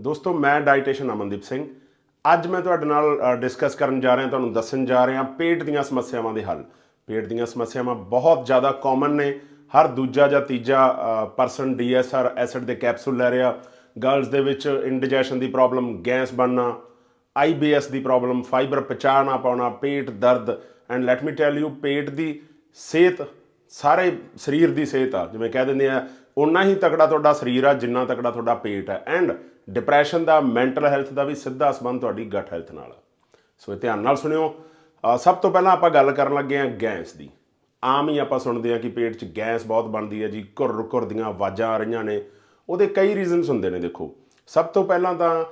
ਦੋਸਤੋ, ਮੈਂ ਡਾਈਟੀਸ਼ੀਅਨ ਅਮਨਦੀਪ ਸਿੰਘ। ਅੱਜ ਮੈਂ ਤੁਹਾਡੇ ਨਾਲ ਡਿਸਕਸ ਕਰਨ ਜਾ ਰਿਹਾ, ਤੁਹਾਨੂੰ ਦੱਸਣ ਜਾ ਰਿਹਾ ਪੇਟ ਦੀਆਂ ਸਮੱਸਿਆਵਾਂ ਦੇ ਹੱਲ। ਪੇਟ ਦੀਆਂ ਸਮੱਸਿਆਵਾਂ ਬਹੁਤ ਜ਼ਿਆਦਾ ਕਾਮਨ ਨੇ। ਹਰ ਦੂਜਾ ਜਾਂ ਤੀਜਾ ਪਰਸਨ ਡੀਐਸਆਰ ਐਸਿਡ ਦੇ ਕੈਪਸੂਲ ਲੈ ਰਿਹਾ। ਗਰਲਸ ਦੇ ਵਿੱਚ ਇੰਡਾਈਜੈਸ਼ਨ ਦੀ ਪ੍ਰੋਬਲਮ ਗੈਸ ਬਣਨਾ ਆਈਬੀਐਸ ਦੀ ਪ੍ਰੋਬਲਮ ਫਾਈਬਰ ਪਚਾ ਨਾ ਪਾਉਣਾ ਪੇਟ, ਦਰਦ। And let me tell you ਪੇਟ ਦੀ ਸਿਹਤ, ਸਾਰੇ ਸਰੀਰ ਦੀ ਸਿਹਤ ਆ। ਜਿਵੇਂ ਕਹਿ ਦਿੰਦੇ ਆ ਉਨਾ ਹੀ ਤਕੜਾ ਤੁਹਾਡਾ ਸਰੀਰ ਆ, ਜਿੰਨਾ ਤਕੜਾ ਤੁਹਾਡਾ ਪੇਟ ਹੈ ਐਂਡ ਡਿਪਰੈਸ਼ਨ ਦਾ ਮੈਂਟਲ ਹੈਲਥ ਦਾ ਵੀ ਸਿੱਧਾ ਸੰਬੰਧ ਤੁਹਾਡੀ ਗਟ ਹੈਲਥ ਨਾਲ। ਸੋ ਇਹ ਧਿਆਨ ਨਾਲ ਸੁਣਿਓ। ਸਭ ਤੋਂ ਪਹਿਲਾਂ ਆਪਾਂ ਗੱਲ ਕਰਨ ਲੱਗੇ ਆ ਗੈਸ ਦੀ। ਆਮ ਹੀ ਆਪਾਂ ਸੁਣਦੇ ਆ ਕਿ ਪੇਟ 'ਚ ਗੈਸ ਬਹੁਤ ਬਣਦੀ ਹੈ ਜੀ ਘੁਰ ਘੁਰ ਦੀਆਂ ਆਵਾਜ਼ਾਂ ਆ ਰਹੀਆਂ ਨੇ। ਉਹਦੇ ਕਈ ਰੀਜ਼ਨਸ ਹੁੰਦੇ ਨੇ ਦੇਖੋ। ਸਭ ਤੋਂ ਪਹਿਲਾਂ ਤਾਂ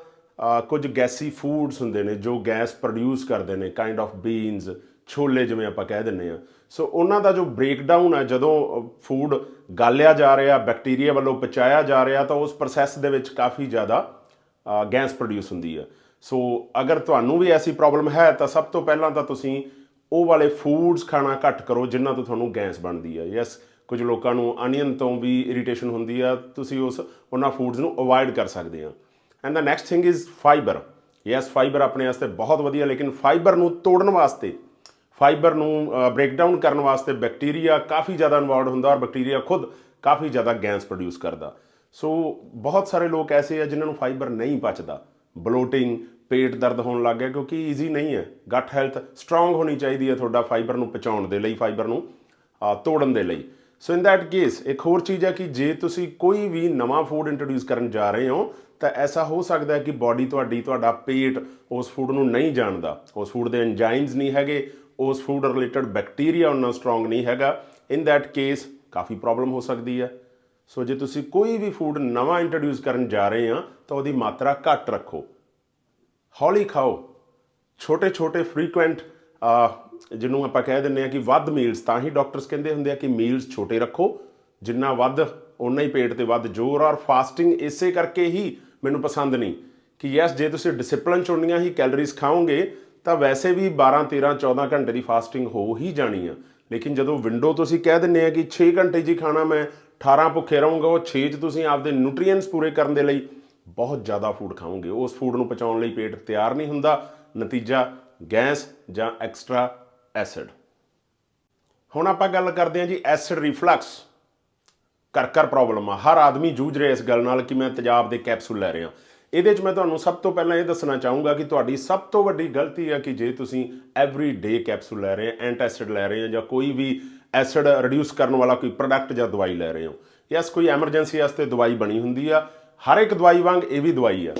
ਕੁਝ ਗੈਸੀ ਫੂਡਸ ਹੁੰਦੇ ਨੇ ਜੋ ਗੈਸ ਪ੍ਰੋਡਿਊਸ ਕਰਦੇ ਨੇ ਕਾਈਂਡ ਆਫ ਬੀਨਸ ਛੋਲੇ ਜਿਵੇਂ ਆਪਾਂ ਕਹਿ ਦਿੰਨੇ ਆ ਸੋ ਉਹਨਾਂ ਦਾ ਜੋ ਬ੍ਰੇਕਡਾਊਨ ਹੈ, ਜਦੋਂ ਫੂਡ ਗਾਲਿਆ ਜਾ ਰਿਹਾ ਬੈਕਟੀਰੀਆ ਵੱਲੋਂ ਪਚਾਇਆ ਜਾ ਰਿਹਾ, ਤਾਂ ਉਸ ਪ੍ਰੋਸੈਸ ਦੇ ਵਿੱਚ ਕਾਫੀ ਜ਼ਿਆਦਾ ਗੈਸ ਪ੍ਰੋਡਿਊਸ ਹੁੰਦੀ ਹੈ। ਸੋ ਅਗਰ ਤੁਹਾਨੂੰ ਵੀ ਐਸੀ ਪ੍ਰੋਬਲਮ ਹੈ, ਤਾਂ ਸਭ ਤੋਂ ਪਹਿਲਾਂ ਤਾਂ ਤੁਸੀਂ ਉਹ ਵਾਲੇ ਫੂਡਸ ਖਾਣਾ ਘੱਟ ਕਰੋ, ਜਿਨ੍ਹਾਂ ਤੋਂ ਤੁਹਾਨੂੰ ਗੈਸ ਬਣਦੀ ਹੈ। ਯੈਸ ਕੁਝ ਲੋਕਾਂ ਨੂੰ ਅਨੀਅਨ ਤੋਂ ਵੀ ਇਰੀਟੇਸ਼ਨ ਹੁੰਦੀ ਆ ਤੁਸੀਂ ਉਸ, ਉਹਨਾਂ ਫੂਡਸ ਨੂੰ ਅਵੋਇਡ ਕਰ ਸਕਦੇ ਆ and the next thing is fiber yes fiber ਆਪਣੇ ਵਾਸਤੇ ਬਹੁਤ ਵਧੀਆ, ਲੇਕਿਨ ਫਾਈਬਰ ਨੂੰ ਤੋੜਨ ਵਾਸਤੇ ਫਾਈਬਰ ਨੂੰ ਬ੍ਰੇਕਡਾਊਨ ਕਰਨ ਵਾਸਤੇ ਬੈਕਟੀਰੀਆ ਕਾਫੀ ਜ਼ਿਆਦਾ ਇਨਵੋਲਡ ਹੁੰਦਾ ਔਰ ਬੈਕਟੀਰੀਆ ਖੁਦ ਕਾਫੀ ਜ਼ਿਆਦਾ ਗੈਸ ਪ੍ਰੋਡਿਊਸ ਕਰਦਾ। ਸੋ ਬਹੁਤ ਸਾਰੇ ਲੋਕ ਐਸੇ ਆ ਜਿਨ੍ਹਾਂ ਨੂੰ ਫਾਈਬਰ ਨਹੀਂ ਪਚਦਾ। ਬਲੋਟਿੰਗ ਪੇਟ ਦਰਦ ਹੋਣ ਲੱਗ ਗਿਆ ਕਿਉਂਕਿ ਈਜ਼ੀ ਨਹੀਂ ਹੈ। ਗਟ ਹੈਲਥ ਸਟਰੋਂਗ ਹੋਣੀ ਚਾਹੀਦੀ ਹੈ ਤੁਹਾਡਾ ਫਾਈਬਰ ਨੂੰ ਪਚਾਉਣ ਦੇ ਲਈ, ਫਾਈਬਰ ਨੂੰ ਤੋੜਨ ਦੇ ਲਈ। ਸੋ ਇਨ ਦੈਟ ਕੇਸ ਇੱਕ ਹੋਰ ਚੀਜ਼ ਹੈ ਕਿ ਜੇ ਤੁਸੀਂ ਕੋਈ ਵੀ ਨਵਾਂ ਫੂਡ ਇੰਟਰੋਡਿਊਸ ਕਰਨ ਜਾ ਰਹੇ ਹੋ, ਤਾਂ ਐਸਾ ਹੋ ਸਕਦਾ ਹੈ ਕਿ ਬਾਡੀ ਤੁਹਾਡੀ, ਤੁਹਾਡਾ ਪੇਟ ਉਸ ਫੂਡ ਨੂੰ ਨਹੀਂ ਜਾਣਦਾ। ਉਸ ਫੂਡ ਦੇ ਐਂਜ਼ਾਈਮਸ ਨਹੀਂ ਹੈਗੇ ਉਸ ਫੂਡ ਰਿਲੇਟਡ ਬੈਕਟੀਰੀਆ ਉਹਨਾਂ ਸਟਰੋਂਗ ਨਹੀਂ ਹੈਗਾ। ਇਨ ਦੈਟ ਕੇਸ ਕਾਫੀ ਪ੍ਰੋਬਲਮ ਹੋ ਸਕਦੀ ਹੈ। ਸੋ ਜੇ ਤੁਸੀਂ ਕੋਈ ਵੀ ਫੂਡ ਨਵਾਂ ਇੰਟਰੋਡਿਊਸ ਕਰਨ ਜਾ ਰਹੇ ਆ ਤਾਂ ਉਹਦੀ ਮਾਤਰਾ ਘੱਟ ਰੱਖੋ। ਹੌਲੀ ਖਾਓ। ਛੋਟੇ ਛੋਟੇ ਫ੍ਰੀਕੁਐਂਟ ਜਿਹਨੂੰ ਆਪਾਂ ਕਹਿ ਦਿੰਦੇ ਆ ਕਿ ਵੱਧ ਮੀਲਸ ਤਾਂ ਹੀ ਡਾਕਟਰਸ ਕਹਿੰਦੇ ਹੁੰਦੇ ਆ ਕਿ ਮੀਲਸ ਛੋਟੇ ਰੱਖੋ। ਜਿੰਨਾ ਵੱਧ ਉਨਾ ਹੀ ਪੇਟ ਤੇ ਵੱਧ ਜ਼ੋਰ, ਔਰ ਫਾਸਟਿੰਗ ਇਸੇ ਕਰਕੇ ਹੀ ਮੈਨੂੰ ਪਸੰਦ ਨਹੀਂ। ਕਿ ਯੈਸ ਜੇ ਤੁਸੀਂ ਡਿਸਪਲਿਨ ਚ ਉਨੀਆਂ ਹੀ ਕੈਲਰੀਜ਼ ਖਾਓਗੇ ਤਾਂ ਵੈਸੇ ਵੀ 12 13 14 ਘੰਟੇ ਦੀ ਫਾਸਟਿੰਗ ਹੋ ਹੀ ਜਾਣੀ ਆ। ਲੇਕਿਨ ਜਦੋਂ ਵਿੰਡੋ ਤੁਸੀਂ ਕਹਿ ਦਿੰਦੇ ਆ ਕਿ 6 ਘੰਟੇ ਜੀ ਖਾਣਾ ਮੈਂ 18 ਭੁੱਖੇ ਰਹੂੰਗਾ, ਉਹ 6 ਚ ਤੁਸੀਂ ਆਪਦੇ ਨਿਊਟ੍ਰੀਐਂਟਸ ਪੂਰੇ ਕਰਨ ਦੇ ਲਈ ਬਹੁਤ ਜ਼ਿਆਦਾ ਫੂਡ ਖਾਓਗੇ। ਉਸ ਫੂਡ ਨੂੰ ਪਚਾਉਣ ਲਈ ਪੇਟ ਤਿਆਰ ਨਹੀਂ ਹੁੰਦਾ। ਨਤੀਜਾ ਗੈਸ ਜਾਂ ਐਕਸਟਰਾ ਐਸਿਡ ਹੁਣ ਆਪਾਂ ਗੱਲ ਕਰਦੇ ਹਾਂ ਜੀ ਐਸਿਡ ਰਿਫਲਕਸ ਕਰ ਕਰ ਪ੍ਰੋਬਲਮ ਆ। ਹਰ ਆਦਮੀ ਜੂਝ ਰਿਹਾ ਇਸ ਗੱਲ ਨਾਲ ਕਿ ਮੈਂ ਤੇਜ਼ਾਬ ਦੇ ਕੈਪਸੂਲ ਲੈ ਰਿਹਾ। ਇਹਦੇ 'ਚ ਮੈਂ ਤੁਹਾਨੂੰ ਸਭ ਤੋਂ ਪਹਿਲਾਂ ਇਹ ਦੱਸਣਾ ਚਾਹੂੰਗਾ ਕਿ ਤੁਹਾਡੀ ਸਭ ਤੋਂ ਵੱਡੀ ਗਲਤੀ ਹੈ ਕਿ ਜੇ ਤੁਸੀਂ ਐਵਰੀ ਡੇ ਕੈਪਸੂਲ ਲੈ ਰਹੇ ਹੋ ਐਂਟਾਸਿਡ ਲੈ ਰਹੇ ਹੋ ਜਾਂ ਕੋਈ ਵੀ ਐਸਿਡ ਰਿਡਿਊਸ ਕਰਨ ਵਾਲਾ ਕੋਈ ਪ੍ਰੋਡਕਟ ਜਾਂ ਦਵਾਈ ਲੈ ਰਹੇ ਹੋ। ਯਸ ਕੋਈ ਐਮਰਜੈਂਸੀ ਵਾਸਤੇ ਦਵਾਈ ਬਣੀ ਹੁੰਦੀ ਆ। ਹਰ ਇੱਕ ਦਵਾਈ ਵਾਂਗ ਇਹ ਵੀ ਦਵਾਈ ਆ।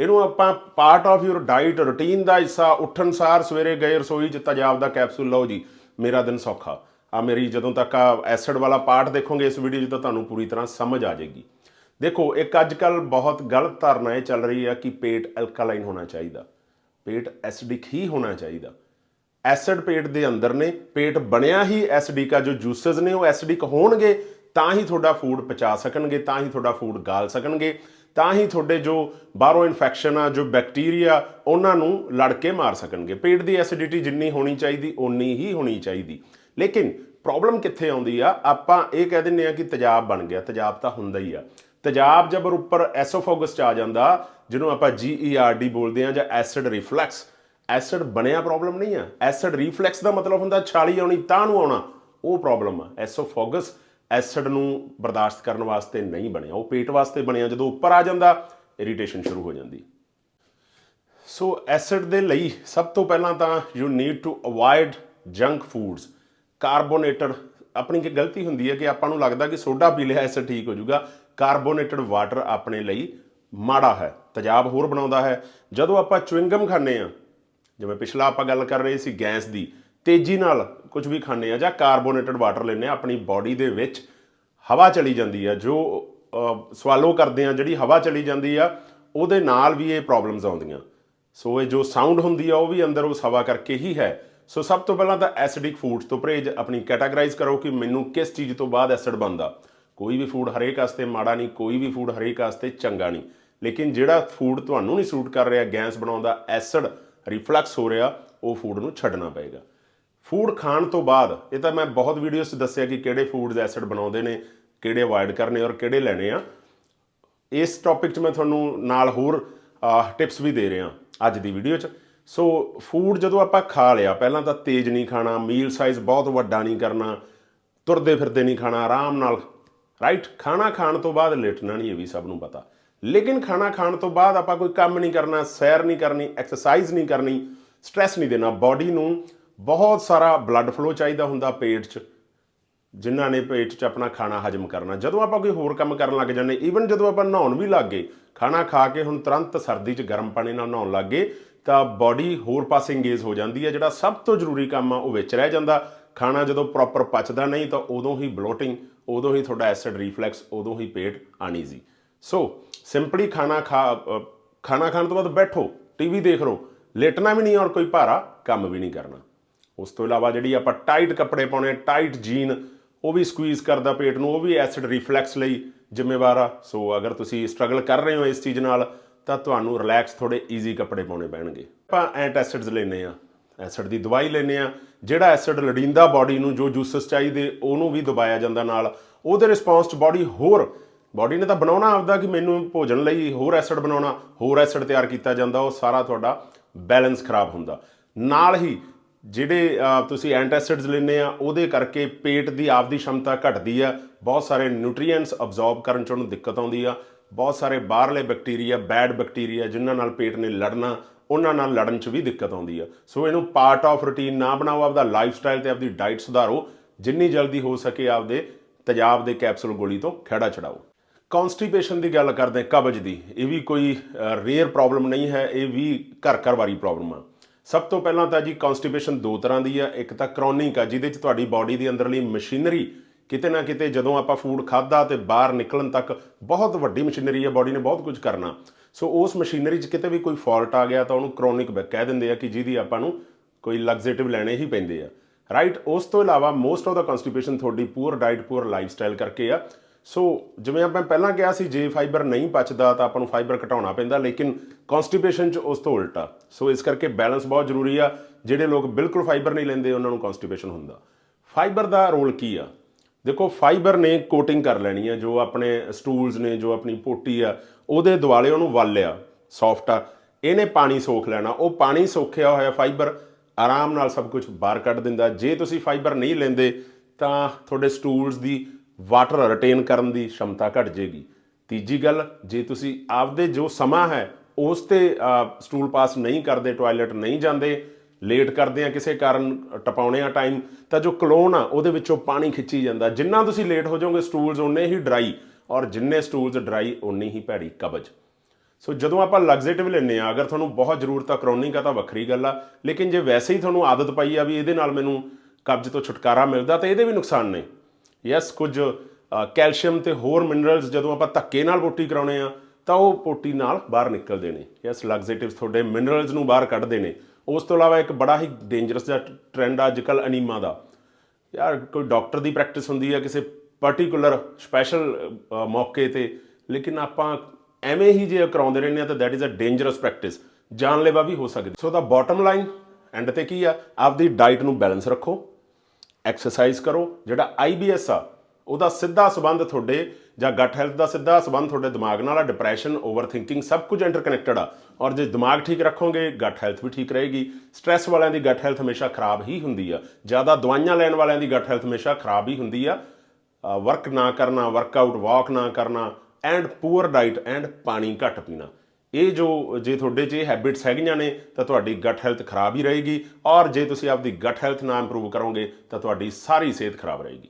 ਇਹਨੂੰ ਆਪਾਂ part of your diet routine ਦਾ ਹਿੱਸਾ, ਉੱਠਣ ਸਾਰ, ਸਵੇਰੇ ਗਏ ਰਸੋਈ 'ਚ ਤੇਜ਼ਾਬ ਦਾ ਕੈਪਸੂਲ ਲਓ ਜੀ, ਮੇਰਾ ਦਿਨ ਸੌਖਾ। ਆ ਮੇਰੀ ਜਦੋਂ ਤੱਕ ਆ ਐਸਿਡ ਵਾਲਾ ਪਾਰਟ ਦੇਖੋਗੇ ਇਸ ਵੀਡੀਓ 'ਚ ਤਾਂ ਤੁਹਾਨੂੰ ਪੂਰੀ ਤਰ੍ਹਾਂ ਸਮਝ ਆ ਜਾਏਗੀ। ਦੇਖੋ, ਇੱਕ ਅੱਜ ਕੱਲ ਬਹੁਤ ਗਲਤ ਧਾਰਨਾ ਇਹ ਚੱਲ ਰਹੀ ਆ ਕਿ ਪੇਟ ਐਲਕਾਲਾਈਨ ਹੋਣਾ ਚਾਹੀਦਾ। ਪੇਟ ਐਸਿਡਿਕ ਹੀ ਹੋਣਾ ਚਾਹੀਦਾ। ਐਸਿਡ ਪੇਟ ਦੇ ਅੰਦਰ ਨੇ, ਪੇਟ ਬਣਿਆ ਹੀ ਐਸਿਡਿਕ ਆ, ਜੋ ਜੂਸਸ ਨੇ ਉਹ ਐਸਿਡਿਕ ਹੋਣਗੇ, ਤਾਂ ਹੀ ਤੁਹਾਡਾ ਫੂਡ ਪਚਾ ਸਕਣਗੇ, ਤਾਂ ਹੀ ਤੁਹਾਡਾ ਫੂਡ ਗਾਲ ਸਕਣਗੇ, ਤਾਂ ਹੀ ਤੁਹਾਡੇ ਜੋ ਬਾਹਰੋਂ ਇਨਫੈਕਸ਼ਨ ਆ, ਜੋ ਬੈਕਟੀਰੀਆ ਉਹਨਾਂ ਨੂੰ ਲੜ ਕੇ ਮਾਰ ਸਕਣਗੇ। ਪੇਟ ਦੀ ਐਸਿਡਿਟੀ ਜਿੰਨੀ ਹੋਣੀ ਚਾਹੀਦੀ, ਓਨੀ ਹੀ ਹੋਣੀ ਚਾਹੀਦੀ। ਲੇਕਿਨ ਪ੍ਰੋਬਲਮ ਕਿੱਥੇ ਆਉਂਦੀ ਆ? ਆਪਾਂ ਇਹ ਕਹਿ ਦਿੰਨੇ ਆ ਕਿ ਤੇਜ਼ਾਬ ਬਣ ਗਿਆ, ਤੇਜ਼ਾਬ ਤਾਂ ਹੁੰਦਾ ਹੀ ਆ। ਤੇਜ਼ਾਬ ਜਬਰ ਉੱਪਰ ਐਸੋਫੋਗਸ ਚ ਆ ਜਾਂਦਾ, ਜਿਹਨੂੰ ਆਪਾਂ ਜੀਈਆਰਡੀ ਬੋਲਦੇ ਆ ਜਾਂ ਐਸਿਡ ਰਿਫਲੈਕਸ। ਐਸਿਡ ਬਣਿਆ ਪ੍ਰੋਬਲਮ ਨਹੀਂ ਆ। ਐਸਿਡ ਰਿਫਲੈਕਸ ਦਾ ਮਤਲਬ ਹੁੰਦਾ ਛਾਲੀ ਆਉਣੀ, ਤਾਂ ਨੂੰ ਆਉਣਾ। ਉਹ ਪ੍ਰੋਬਲਮ ਆ। ਐਸੋਫੋਗਸ ਐਸਿਡ ਨੂੰ ਬਰਦਾਸ਼ਤ ਕਰਨ ਵਾਸਤੇ ਨਹੀਂ ਬਣਿਆ। ਉਹ ਪੇਟ ਵਾਸਤੇ ਬਣਿਆ। ਜਦੋਂ ਉੱਪਰ ਆ ਜਾਂਦਾ ਇਰੀਟੇਸ਼ਨ ਸ਼ੁਰੂ ਹੋ ਜਾਂਦੀ। ਸੋ ਐਸਿਡ ਦੇ ਲਈ ਸਭ ਤੋਂ ਪਹਿਲਾਂ ਤਾਂ you need to avoid junk foods carbonated ਆਪਣੀ ਕਿ ਗਲਤੀ ਹੁੰਦੀ ਹੈ ਕਿ ਆਪਾਂ ਨੂੰ ਲੱਗਦਾ ਕਿ ਸੋਡਾ ਪੀ ਲਿਆ, ਐਸਿਡ ਠੀਕ ਹੋ ਜਾਊਗਾ। ਕਾਰਬੋਨੇਟਡ ਵਾਟਰ ਆਪਣੇ ਲਈ ਮਾੜਾ ਹੈ, ਤੇਜ਼ਾਬ ਹੋਰ ਬਣਾਉਂਦਾ ਹੈ। ਜਦੋਂ ਆਪਾਂ ਚੁਇੰਗਮ ਖਾਂਦੇ ਆ ਜਿਵੇਂ ਪਿਛਲਾ ਆਪਾਂ ਗੱਲ ਕਰ ਰਹੇ ਸੀ ਗੈਸ ਦੀ, ਤੇਜ਼ੀ ਨਾਲ ਕੁਝ ਵੀ ਖਾਂਦੇ ਆ ਜਾਂ ਕਾਰਬੋਨੇਟਡ ਵਾਟਰ ਲੈਂਦੇ ਆ ਆਪਣੀ ਬਾਡੀ ਦੇ ਵਿੱਚ ਹਵਾ ਚਲੀ ਜਾਂਦੀ ਆ ਜੋ ਸਵਾਲੋ ਕਰਦੇ ਆ ਜਿਹੜੀ ਹਵਾ ਚਲੀ ਜਾਂਦੀ ਆ, ਉਹਦੇ ਨਾਲ ਵੀ ਇਹ ਪ੍ਰੋਬਲਮਸ ਆਉਂਦੀਆਂ। ਸੋ ਇਹ ਜੋ ਸਾਊਂਡ ਹੁੰਦੀ ਆ, ਉਹ ਵੀ ਅੰਦਰ ਉਸ ਹਵਾ ਕਰਕੇ ਹੀ ਹੈ। ਸੋ ਸਭ ਤੋਂ ਪਹਿਲਾਂ ਤਾਂ ਐਸਿਡਿਕ ਫੂਡਸ ਤੋਂ ਪਰਹੇਜ਼ ਆਪਣੀ ਕੈਟਾਗਰਾਈਜ਼ ਕਰੋ ਕਿ ਮੈਨੂੰ ਕਿਸ ਚੀਜ਼ ਤੋਂ ਬਾਅਦ ਐਸਿਡ ਬਣਦਾ। ਕੋਈ ਵੀ ਫੂਡ ਹਰੇਕ ਵਾਸਤੇ ਮਾੜਾ ਨਹੀਂ, ਕੋਈ ਵੀ ਫੂਡ ਹਰੇਕ ਵਾਸਤੇ ਚੰਗਾ ਨਹੀਂ। ਲੇਕਿਨ ਜਿਹੜਾ ਫੂਡ ਤੁਹਾਨੂੰ ਨਹੀਂ ਸੂਟ ਕਰ ਰਿਹਾ ਗੈਸ ਬਣਾਉਂਦਾ ਐਸਿਡ ਰਿਫਲਕਸ ਹੋ ਰਿਹਾ, ਉਹ ਫੂਡ ਨੂੰ ਛੱਡਣਾ ਪਏਗਾ। ਫੂਡ ਖਾਣ ਤੋਂ ਬਾਅਦ, ਇਹ ਤਾਂ ਮੈਂ ਬਹੁਤ ਵੀਡੀਓਜ਼ 'ਚ ਦੱਸਿਆ ਕਿ ਕਿਹੜੇ ਫੂਡਸ ਐਸਿਡ ਬਣਾਉਂਦੇ ਨੇ, ਕਿਹੜੇ ਅਵੋਇਡ ਕਰਨੇ ਔਰ ਕਿਹੜੇ ਲੈਣੇ ਆ। ਇਸ ਟੌਪਿਕ 'ਚ ਮੈਂ ਤੁਹਾਨੂੰ ਨਾਲ ਹੋਰ ਟਿਪਸ ਵੀ ਦੇ ਰਿਹਾ ਅੱਜ ਦੀ ਵੀਡੀਓ 'ਚ। ਸੋ ਫੂਡ ਜਦੋਂ ਆਪਾਂ ਖਾ ਲਿਆ, ਪਹਿਲਾਂ ਤਾਂ ਤੇਜ਼ ਨਹੀਂ ਖਾਣਾ ਮੀਲ ਸਾਈਜ਼ ਬਹੁਤ ਵੱਡਾ ਨਹੀਂ ਕਰਨਾ, ਤੁਰਦੇ ਫਿਰਦੇ ਨਹੀਂ ਖਾਣਾ, ਆਰਾਮ ਨਾਲ ਰਾਈਟ ਖਾਣਾ ਖਾਣ ਤੋਂ ਬਾਅਦ ਲੇਟਣਾ ਨਹੀਂ, ਇਹ ਵੀ ਸਭ ਨੂੰ ਪਤਾ। ਲੇਕਿਨ ਖਾਣਾ ਖਾਣ ਤੋਂ ਬਾਅਦ ਆਪਾਂ ਕੋਈ ਕੰਮ ਨਹੀਂ ਕਰਨਾ, ਸੈਰ ਨਹੀਂ ਕਰਨੀ ਐਕਸਰਸਾਈਜ਼ ਨਹੀਂ ਕਰਨੀ ਸਟ੍ਰੈਸ ਨਹੀਂ ਦੇਣਾ। ਬਾਡੀ ਨੂੰ ਬਹੁਤ ਸਾਰਾ ਬਲੱਡ ਫਲੋ ਚਾਹੀਦਾ ਹੁੰਦਾ ਪੇਟ 'ਚ। ਜਿਨ੍ਹਾਂ ਨੇ ਪੇਟ 'ਚ ਆਪਣਾ ਖਾਣਾ ਹਜਮ ਕਰਨਾ। ਜਦੋਂ ਆਪਾਂ ਕੋਈ ਹੋਰ ਕੰਮ ਕਰਨ ਲੱਗ ਜਾਂਦੇ ਈਵਨ ਜਦੋਂ ਆਪਾਂ ਨਹਾਉਣ ਵੀ ਲੱਗ ਗਏ, ਖਾਣਾ ਖਾ ਕੇ ਹੁਣ ਤੁਰੰਤ ਸਰਦੀ 'ਚ ਗਰਮ ਪਾਣੀ ਨਾਲ ਨਹਾਉਣ ਲੱਗ ਗਏ, ਤਾਂ ਬਾਡੀ ਹੋਰ ਪਾਸੇ ਇੰਗੇਜ ਹੋ ਜਾਂਦੀ ਹੈ, ਜਿਹੜਾ ਸਭ ਤੋਂ ਜ਼ਰੂਰੀ ਕੰਮ ਆ, ਉਹ ਵਿੱਚ ਰਹਿ ਜਾਂਦਾ। ਖਾਣਾ ਜਦੋਂ ਪ੍ਰੋਪਰ ਪਚਦਾ ਨਹੀਂ, ਤਾਂ ਉਦੋਂ ਹੀ ਬਲੋਟਿੰਗ ਉਦੋਂ ਹੀ ਤੁਹਾਡਾ ਐਸਿਡ ਰਿਫਲੈਕਸ ਉਦੋਂ ਹੀ ਪੇਟ ਅਨਈਜ਼ੀ ਸੋ। ਸਿੰਪਲੀ ਖਾਣਾ ਖਾ ਖਾਣਾ ਖਾਣ ਤੋਂ ਬਾਅਦ ਬੈਠੋ ਟੀਵੀ ਦੇਖ ਲਓ, ਲੇਟਣਾ ਵੀ ਨਹੀਂ ਔਰ ਕੋਈ ਭਾਰਾ ਕੰਮ ਵੀ ਨਹੀਂ ਕਰਨਾ। ਉਸ ਤੋਂ ਇਲਾਵਾ ਜਿਹੜੀ ਆਪਾਂ ਟਾਈਟ ਕੱਪੜੇ ਪਾਉਣੇ ਟਾਈਟ ਜੀਨ ਉਹ ਵੀ ਸਕਵੀਜ਼ ਕਰਦਾ ਪੇਟ ਨੂੰ, ਉਹ ਵੀ ਐਸਿਡ ਰਿਫਲੈਕਸ ਲਈ ਜ਼ਿੰਮੇਵਾਰ ਆ। ਸੋ ਅਗਰ ਤੁਸੀਂ ਸਟਰਗਲ ਕਰ ਰਹੇ ਹੋ ਇਸ ਚੀਜ਼ ਨਾਲ, ਤਾਂ ਤੁਹਾਨੂੰ ਰਿਲੈਕਸ ਥੋੜੇ ਈਜ਼ੀ ਕੱਪੜੇ ਪਾਉਣੇ ਪੈਣਗੇ। ਆਪਾਂ ਐਂਟ ਐਸਿਡਸ ਲੈਨੇ ਆ ਐਸਿਡ ਦੀ ਦਵਾਈ ਲੈਨੇ ਆ ਜਿਹੜਾ ਐਸਿਡ ਲੜੀਂਦਾ ਬਾਡੀ ਨੂੰ ਜੋ ਜੂਸਸ ਚਾਹੀਦੇ ਉਹਨੂੰ ਵੀ ਦਬਾਇਆ ਜਾਂਦਾ ਨਾਲ। ਉਹਦੇ ਰਿਸਪੌਂਸ 'ਚ ਬਾਡੀ ਹੋਰ ਬਾਡੀ ਨੇ ਤਾਂ ਬਣਾਉਣਾ ਆਪਦਾ ਕਿ ਮੈਨੂੰ ਭੋਜਨ ਲਈ ਹੋਰ ਐਸਿਡ ਬਣਾਉਣਾ ਹੋਰ ਐਸਿਡ ਤਿਆਰ ਕੀਤਾ ਜਾਂਦਾ ਉਹ ਸਾਰਾ ਤੁਹਾਡਾ ਬੈਲੈਂਸ ਖਰਾਬ ਹੁੰਦਾ। ਨਾਲ ਹੀ ਜਿਹੜੇ ਅਹ, ਤੁਸੀਂ ਐਂਟੈਸਿਡਸ ਲੈਂਦੇ ਆ ਉਹਦੇ ਕਰਕੇ ਪੇਟ ਦੀ ਆਪਦੀ ਸ਼ਮਤਾ ਘਟਦੀ ਆ। ਬਹੁਤ ਸਾਰੇ ਨਿਊਟ੍ਰੀਐਂਟਸ ਅਬਜ਼ੌਰਬ ਕਰਨ ਚ ਉਹਨੂੰ ਦਿੱਕਤ ਆਉਂਦੀ ਆ। ਬਹੁਤ ਸਾਰੇ ਬਾਹਰਲੇ ਬੈਕਟੀਰੀਆ ਬੈਡ ਬੈਕਟੀਰੀਆ ਜਿਨ੍ਹਾਂ ਨਾਲ ਪੇਟ ਨੇ ਲੜਨਾ ਉਹਨਾਂ ਨਾਲ ਲੜਨ ਚ ਵੀ ਦਿੱਕਤ ਆਉਂਦੀ ਆ। ਸੋ ਇਹਨੂੰ ਪਾਰਟ ਆਫ ਰੁਟੀਨ ਨਾ ਬਣਾਓ, ਆਪਦਾ ਲਾਈਫ ਸਟਾਈਲ ਤੇ ਆਪਦੀ ਡਾਈਟ ਸੁਧਾਰੋ। ਜਿੰਨੀ ਜਲਦੀ ਹੋ ਸਕੇ ਆਪਦੇ ਤੇਜ਼ਾਬ ਦੇ ਕੈਪਸੂਲ ਗੋਲੀ ਤੋਂ ਖੜਾ ਛਡਾਓ। ਕਨਸਟੀਪੇਸ਼ਨ ਦੀ ਗੱਲ ਕਰਦੇ ਹਾਂ, ਕਬਜ਼ ਦੀ। ਇਹ ਵੀ ਕੋਈ ਰੇਅਰ ਪ੍ਰੋਬਲਮ ਨਹੀਂ ਹੈ, ਇਹ ਵੀ ਘਰ ਘਰ ਵਾਲੀ ਪ੍ਰੋਬਲਮ ਆ। ਸਭ ਤੋਂ ਪਹਿਲਾਂ ਤਾਂ ਜੀ ਕਨਸਟੀਪੇਸ਼ਨ ਦੋ ਤਰ੍ਹਾਂ ਦੀ ਆ। ਇੱਕ ਤਾਂ ਕ੍ਰੋਨਿਕ ਆ, ਜਿਹਦੇ ਚ ਤੁਹਾਡੀ ਬਾਡੀ ਦੀ ਅੰਦਰਲੀ ਮਸ਼ੀਨਰੀ ਕਿਤੇ ਨਾ ਕਿਤੇ ਜਦੋਂ ਆਪਾਂ ਫੂਡ ਖਾਦਾ ਤੇ ਬਾਹਰ ਨਿਕਲਣ ਤੱਕ ਬਹੁਤ ਵੱਡੀ ਮਸ਼ੀਨਰੀ ਆ ਬਾਡੀ ਨੇ ਬਹੁਤ ਕੁਝ ਕਰਨਾ। ਸੋ ਉਸ ਮਸ਼ੀਨਰੀ 'ਚ ਕਿਤੇ ਵੀ ਕੋਈ ਫਾਲਟ ਆ ਗਿਆ ਤਾਂ ਉਹਨੂੰ ਕ੍ਰੋਨਿਕ ਕਹਿ ਦਿੰਦੇ ਆ ਕਿ ਜਿਹਦੀ ਆਪਾਂ ਨੂੰ ਕੋਈ ਲਗਜ਼ੇਟਿਵ ਲੈਣੇ ਹੀ ਪੈਂਦੇ ਆ। ਰਾਈਟ ਉਸ ਤੋਂ ਇਲਾਵਾ ਮੋਸਟ ਆਫ ਦਾ ਕਨਸਟੀਪੇਸ਼ਨ ਤੁਹਾਡੀ ਪੂਰ ਡਾਈਟ ਪੂਰ ਲਾਈਫ ਸਟਾਈਲ ਕਰਕੇ ਆ। ਸੋ ਜਿਵੇਂ ਆਪਾਂ ਪਹਿਲਾਂ ਕਿਹਾ ਸੀ, ਜੇ ਫਾਈਬਰ ਨਹੀਂ ਪਚਦਾ ਤਾਂ ਆਪਾਂ ਨੂੰ ਫਾਈਬਰ ਘਟਾਉਣਾ ਪੈਂਦਾ, ਲੇਕਿਨ ਕਨਸਟੀਪੇਸ਼ਨ 'ਚ ਉਸ ਤੋਂ ਉਲਟਾ। ਸੋ ਇਸ ਕਰਕੇ ਬੈਲੈਂਸ ਬਹੁਤ ਜ਼ਰੂਰੀ ਆ। ਜਿਹੜੇ ਲੋਕ ਬਿਲਕੁਲ ਫਾਈਬਰ ਨਹੀਂ ਲੈਂਦੇ, ਉਹਨਾਂ ਨੂੰ ਕਨਸਟੀਪੇਸ਼ਨ ਹੁੰਦਾ। ਫਾਈਬਰ ਦਾ ਰੋਲ ਕੀ ਆ? ਦੇਖੋ ਫਾਈਬਰ ਨੇ ਕੋਟਿੰਗ ਕਰ ਲੈਣੀ ਹੈ ਜੋ ਆਪਣੇ ਸਟੂਲਸ ਨੇ, ਜੋ ਆਪਣੀ ਪੋਟੀ ਆ, ਉਹਦੇ ਦੁਆਲੇ ਉਹਨੂੰ ਵੱਲ ਲਿਆ ਸੌਫਟ ਆ। ਇਹਨੇ ਪਾਣੀ ਸੋਖ ਲੈਣਾ। ਉਹ ਪਾਣੀ ਸੋਖਿਆ ਹੋਇਆ ਫਾਈਬਰ ਆਰਾਮ ਨਾਲ ਸਭ ਕੁਝ ਬਾਹਰ ਕੱਢ ਦਿੰਦਾ। ਜੇ ਤੁਸੀਂ ਫਾਈਬਰ ਨਹੀਂ ਲੈਂਦੇ, ਤਾਂ ਤੁਹਾਡੇ ਸਟੂਲਸ ਦੀ ਵਾਟਰ ਰਿਟੇਨ ਕਰਨ ਦੀ ਸ਼ਮਤਾ ਘਟ ਜੇਗੀ ਤੀਜੀ ਗੱਲ, ਜੇ ਤੁਸੀਂ ਆਪਦੇ ਜੋ ਸਮਾਂ ਹੈ, ਉਸ ਤੇ ਸਟੂਲ ਪਾਸ ਨਹੀਂ ਕਰਦੇ ਟਾਇਲਟ ਨਹੀਂ ਜਾਂਦੇ ਲੇਟ ਕਰਦੇ ਆ, ਕਿਸੇ ਕਾਰਨ ਟਪਾਉਣੇ ਆ ਟਾਈਮ ਤਾਂ ਜੋ ਕਲੋਨ ਆ, ਉਹਦੇ ਵਿੱਚੋਂ ਪਾਣੀ ਖਿੱਚੀ ਜਾਂਦਾ। ਜਿੰਨਾ ਤੁਸੀਂ ਲੇਟ ਹੋ ਜਾਓਗੇ ਸਟੂਲਸ ਉਨੇ ਹੀ ਡਰਾਈ ਔਰ ਜਿੰਨੇ ਸਟੂਲਸ ਡਰਾਈ ਉਨੀ ਹੀ ਭੈੜੀ ਕਬਜ਼। ਸੋ ਜਦੋਂ ਆਪਾਂ ਲਗਜ਼ੇਟਿਵ ਲੈਂਦੇ ਆ, ਅਗਰ ਤੁਹਾਨੂੰ ਬਹੁਤ ਜ਼ਰੂਰਤ ਆ ਕ੍ਰੋਨਿਕ ਆ ਤਾਂ ਵੱਖਰੀ ਗੱਲ ਆ। ਲੇਕਿਨ ਜੇ ਵੈਸੇ ਹੀ ਤੁਹਾਨੂੰ ਆਦਤ ਪਈ ਆ ਵੀ ਇਹਦੇ ਨਾਲ ਮੈਨੂੰ ਕਬਜ਼ ਤੋਂ ਛੁਟਕਾਰਾ ਮਿਲਦਾ, ਤਾਂ ਇਹਦੇ ਵੀ ਨੁਕਸਾਨ ਨੇ। ਯੈਸ ਕੁਝ ਕੈਲਸ਼ੀਅਮ ਤੇ ਹੋਰ ਮਿਨਰਲਸ ਜਦੋਂ ਆਪਾਂ ਧੱਕੇ ਨਾਲ ਪੋਟੀ ਕਰਾਉਣੇ ਆ, ਤਾਂ ਉਹ ਪੋਟੀ ਨਾਲ ਬਾਹਰ ਨਿਕਲਦੇ ਨੇ। ਯੈਸ ਲਗਜ਼ੇਟਿਵਸ ਤੁਹਾਡੇ ਮਿਨਰਲਸ ਨੂੰ ਬਾਹਰ ਕੱਢਦੇ ਨੇ। ਉਸ ਤੋਂ ਇਲਾਵਾ ਇੱਕ ਬੜਾ ਹੀ ਡੇਂਜਰਸ ਦਾ ਟ੍ਰੈਂਡ ਆ ਅੱਜਕੱਲ ਅਨੀਮਾ ਦਾ। ਯਾਰ, ਕੋਈ ਡਾਕਟਰ ਦੀ ਪ੍ਰੈਕਟਿਸ ਹੁੰਦੀ ਹੈ ਕਿਸੇ ਪਾਰਟਿਕੂਲਰ ਸਪੈਸ਼ਲ ਮੌਕੇ ਤੇ, ਲੇਕਿਨ ਆਪਾਂ ਐਵੇਂ ਹੀ ਜੇ ਕਰਾਉਂਦੇ ਰਹਿੰਦੇ ਆ ਤਾਂ that is a dangerous practice ਜਾਨਲੇਵਾ ਵੀ ਹੋ ਸਕਦੀ। So the bottom line and ਤੇ ਕੀ ਆ? ਆਪਦੀ ਡਾਈਟ ਨੂੰ ਬੈਲੈਂਸ ਰੱਖੋ ਐਕਸਰਸਾਈਜ਼ ਕਰੋ, ਜਿਹੜਾ ਆਈਬੀਐਸ ਆ ਉਹਦਾ ਸਿੱਧਾ ਸਬੰਧ ਤੁਹਾਡੇ ਜਾਂ ਗੱਟ ਹੈਲਥ ਦਾ ਸਿੱਧਾ ਸਬੰਧ ਤੁਹਾਡੇ ਦਿਮਾਗ ਨਾਲ ਆ ਡਿਪਰੈਸ਼ਨ ਓਵਰ ਥਿੰਕਿੰਗ ਸਭ ਕੁਝ ਇੰਟਰਕਨੈਕਟਡ ਆ। ਔਰ ਜੇ ਦਿਮਾਗ ਠੀਕ ਰੱਖੋਗੇ ਗੱਟ ਹੈਲਥ ਵੀ ਠੀਕ ਰਹੇਗੀ। ਸਟ੍ਰੈਸ ਵਾਲਿਆਂ ਦੀ ਗੱਟ ਹੈਲਥ ਹਮੇਸ਼ਾ ਖਰਾਬ ਹੀ ਹੁੰਦੀ ਆ। ਜ਼ਿਆਦਾ ਦਵਾਈਆਂ ਲੈਣ ਵਾਲਿਆਂ ਦੀ ਗੱਟ ਹੈਲਥ ਹਮੇਸ਼ਾ ਖਰਾਬ ਹੀ ਹੁੰਦੀ ਆ। ਵਰਕ ਨਾ ਕਰਨਾ ਵਰਕਆਊਟ ਵਾਕ ਨਾ ਕਰਨਾ ਐਂਡ ਪੂਅਰ ਡਾਈਟ ਐਂਡ ਪਾਣੀ ਘੱਟ ਪੀਣਾ। ਇਹ ਜੋ, ਜੇ ਤੁਹਾਡੇ 'ਚ ਇਹ ਹੈਬਿਟਸ ਹੈਗੀਆਂ ਨੇ, ਤਾਂ ਤੁਹਾਡੀ ਗੱਟ ਹੈਲਥ ਖਰਾਬ ਹੀ ਰਹੇਗੀ। ਔਰ ਜੇ ਤੁਸੀਂ ਆਪਦੀ ਗੱਟ ਹੈਲਥ ਨਾ ਇੰਪਰੂਵ ਕਰੋਗੇ, ਤਾਂ ਤੁਹਾਡੀ ਸਾਰੀ ਸਿਹਤ ਖਰਾਬ ਰਹੇਗੀ।